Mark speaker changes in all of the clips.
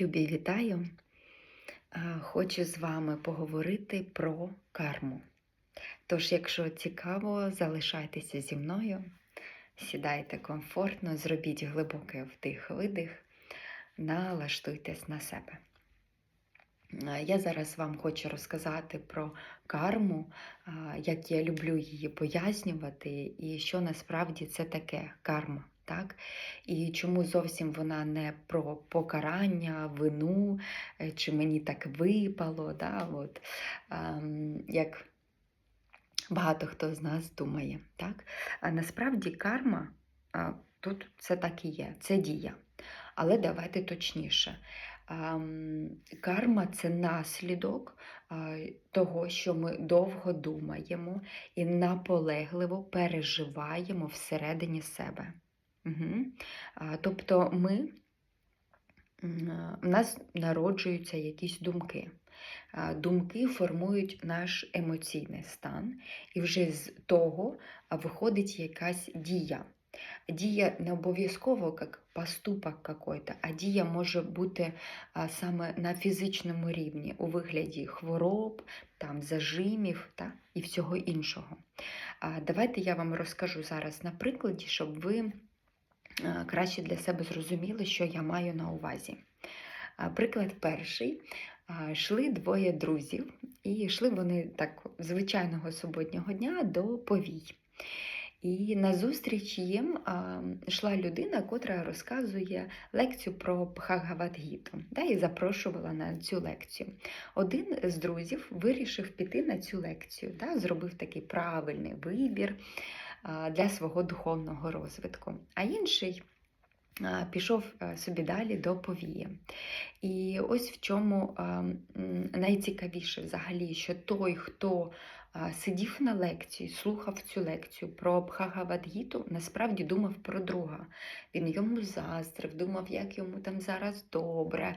Speaker 1: Любі, вітаю! Хочу з вами поговорити про карму. Тож, якщо цікаво, залишайтеся зі мною, сідайте комфортно, зробіть глибокий вдих-видих, налаштуйтесь на себе. Я зараз вам хочу розказати про карму, як я люблю її пояснювати, і що насправді це таке карма. Так? І чому зовсім вона не про покарання, вину, е, чи мені так випало, да? От, ем, як багато хто з нас думає. Так? А насправді карма а, тут це так і є, це дія. Але давайте точніше. Ем, Карма це наслідок а, того, що ми довго думаємо і наполегливо переживаємо всередині себе. Угу. Тобто ми, в нас народжуються якісь думки. Думки формують наш емоційний стан, і вже з того виходить якась дія. Дія не обов'язково як поступок какой-то, а дія може бути саме на фізичному рівні у вигляді хвороб, там, зажимів та, і всього іншого. Давайте я вам розкажу зараз на прикладі, щоб ви краще для себе зрозуміли, що я маю на увазі. Приклад перший. Йшли двоє друзів, і йшли вони так звичайного суботнього дня до повій. І назустріч їм йшла людина, котра розказує лекцію про Бхагавадгіту, да, і запрошувала на цю лекцію. Один з друзів вирішив піти на цю лекцію, да, зробив такий правильний вибір для свого духовного розвитку. А інший пішов собі далі до повії. І ось в чому найцікавіше взагалі, що той, хто сидів на лекції, слухав цю лекцію про Бхагавадгіту, насправді думав про друга. Він йому заздрив, думав, як йому там зараз добре.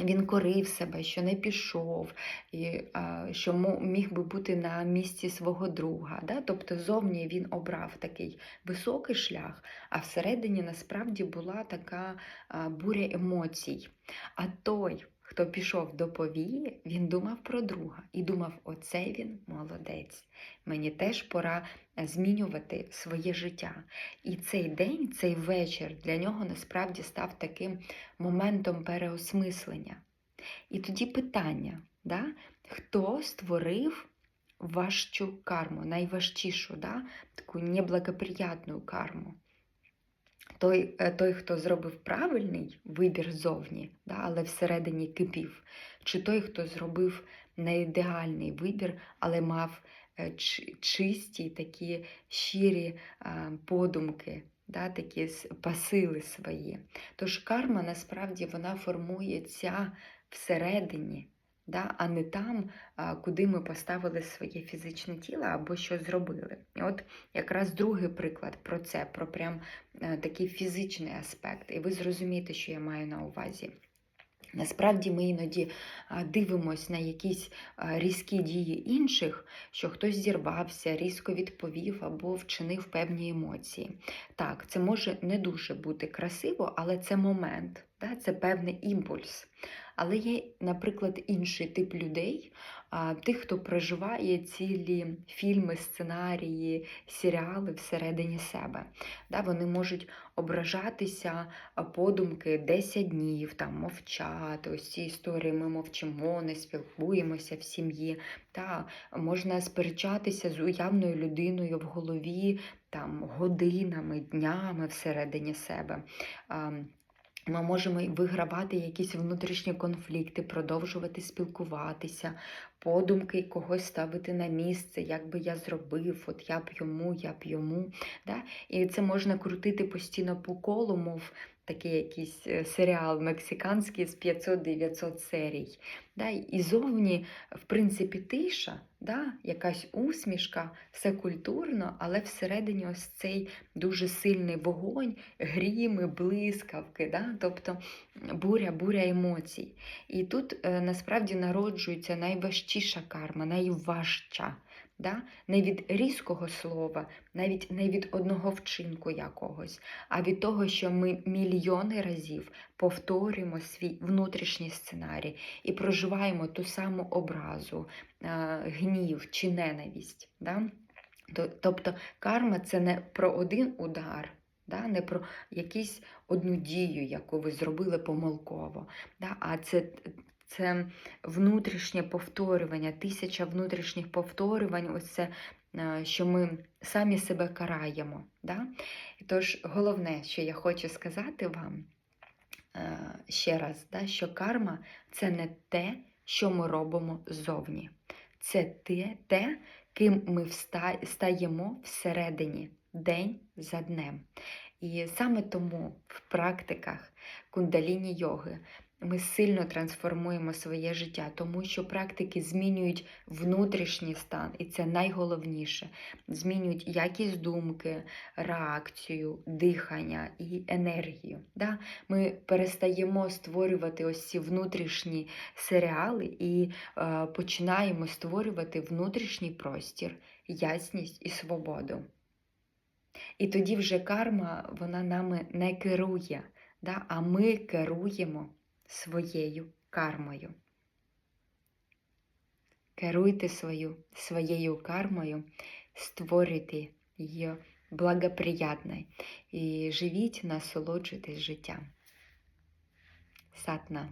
Speaker 1: Він корив себе, що не пішов, і а, що міг би бути на місці свого друга. Да? Тобто зовні він обрав такий високий шлях, а всередині насправді була така а, буря емоцій. А той, хто пішов до повії, він думав про друга і думав, оце він молодець. Мені теж пора е, змінювати своє життя. І цей день, цей вечір для нього насправді став таким моментом переосмислення. І тоді питання, да? хто створив важчу карму, найважчішу, да? таку неблагоприятну карму? Той, е, той, хто зробив правильний вибір зовні, да, але всередині кипів, чи той, хто зробив не ідеальний вибір, але мав е, чисті такі щирі подумки, да, такі посили свої. Тож карма насправді вона формується всередині, да, а не там, куди ми поставили своє фізичне тіло або що зробили. І от якраз другий приклад про це, про прям е, такий фізичний аспект, і ви зрозумієте, що я маю на увазі. Насправді ми іноді дивимося на якісь різкі дії інших, що хтось зірвався, різко відповів або вчинив певні емоції. Так, це може не дуже бути красиво, але це момент, це певний імпульс. Але є, наприклад, інший тип людей, тих, хто проживає цілі фільми, сценарії, серіали всередині себе. Да? Вони можуть ображатися подумки 10 днів, там, мовчати. Ось ці історії ми мовчимо, не спілкуємося в сім'ї. Та, можна сперечатися з уявною людиною в голові там, годинами, днями всередині себе. Ми можемо вигравати якісь внутрішні конфлікти, продовжувати спілкуватися, подумки когось ставити на місце, як би я зробив, от я б йому, я б йому. Да? І це можна крутити постійно по колу, мов такий якийсь е, серіал мексиканський з 500-900 серій. Да? І зовні, в принципі, тиша, да? якась усмішка, все культурно, але всередині ось цей дуже сильний вогонь, гріми, блискавки, да? тобто буря, буря емоцій. І тут е, насправді народжується найважчіша карма, найважча. Да? Не від різкого слова, навіть не від одного вчинку якогось, а від того, що ми мільйони разів повторюємо свій внутрішній сценарій і проживаємо ту саму образу, е, гнів чи ненависть. Да? Тобто карма це не про один удар, да? не про якусь одну дію, яку ви зробили помилково, да? а це, це внутрішнє повторювання, тисяча внутрішніх повторювань, ось це, е, що ми самі себе караємо. Да? Тож головне, що я хочу сказати вам е, ще раз, да, що карма це не те, що ми робимо ззовні. Це те, те ким ми стаємо всередині день за днем. І саме тому в практиках кундаліні йоги ми сильно трансформуємо своє життя, тому що практики змінюють внутрішній стан, і це найголовніше. Змінюють якість думки, реакцію, дихання і енергію. Да? Ми перестаємо створювати ось ці внутрішні серіали і е, починаємо створювати внутрішній простір, ясність і свободу. І тоді вже карма вона нами не керує, да? а ми керуємо своєю кармою. Керуйте свою, своєю кармою, створюйте її благоприятною і живіть, насолоджуйтесь життям. Сатна.